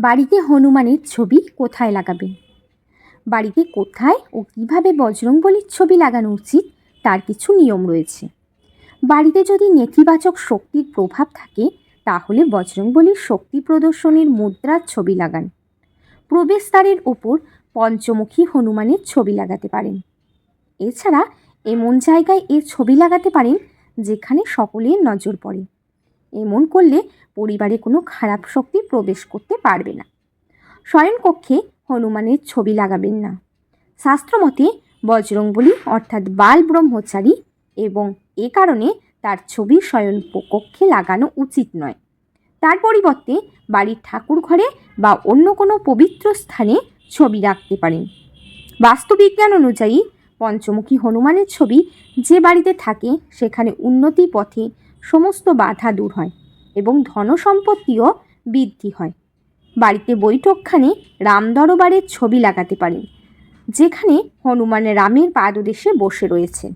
বাড়িতে হনুমানের ছবি কোথায় লাগাবেন বাড়িতে কোথায় ও কীভাবে বজরংবলীর ছবি লাগানো উচিত তার কিছু নিয়ম রয়েছে। বাড়িতে যদি নেতিবাচক শক্তির প্রভাব থাকে, তাহলে বজরংবলীর শক্তি প্রদর্শনীর মুদ্রার ছবি লাগান। প্রবেশদ্বারের ওপর পঞ্চমুখী হনুমানের ছবি লাগাতে পারেন। এছাড়া এমন জায়গায় এর ছবি লাগাতে পারেন যেখানে সকলের নজর পড়ে। এমন করলে পরিবারে কোনো খারাপ শক্তি প্রবেশ করতে পারবে না। শয়নকক্ষে হনুমানের ছবি লাগাবেন না। শাস্ত্রমতে বজরংবলী অর্থাৎ বাল ব্রহ্মচারী এবং এ কারণে তার ছবি শয়ন কক্ষে লাগানো উচিত নয়। তার পরিবর্তে বাড়ির ঠাকুর ঘরে বা অন্য কোনো পবিত্র স্থানে ছবি রাখতে পারেন। বাস্তুবিজ্ঞান অনুযায়ী পঞ্চমুখী হনুমানের ছবি যে বাড়িতে থাকে, সেখানে উন্নতি পথে সমস্ত বাধা দূর হয় এবং ধনসম্পত্তিও বৃদ্ধি হয়। বাড়িতে বৈঠকখানে রামদরবারের ছবি লাগাতে পারেন, যেখানে হনুমান রামের পাদদেশে বসে রয়েছে